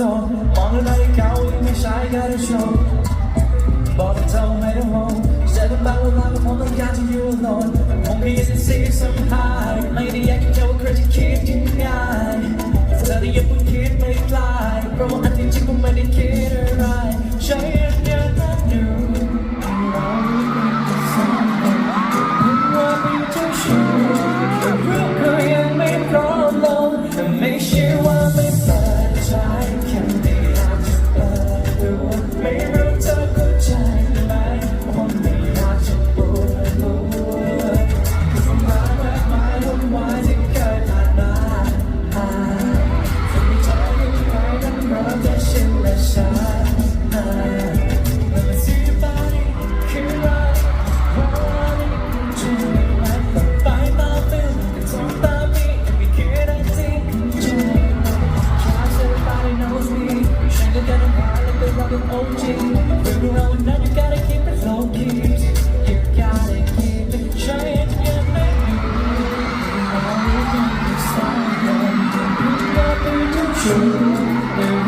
door. Wanna know you going, I got a show. But I told me to home Said about a lot of got to you alone. Only in the of some high. Lady, I can a crazy kid you got. Study up a kid, make fly Bro, I think you can make it. 今。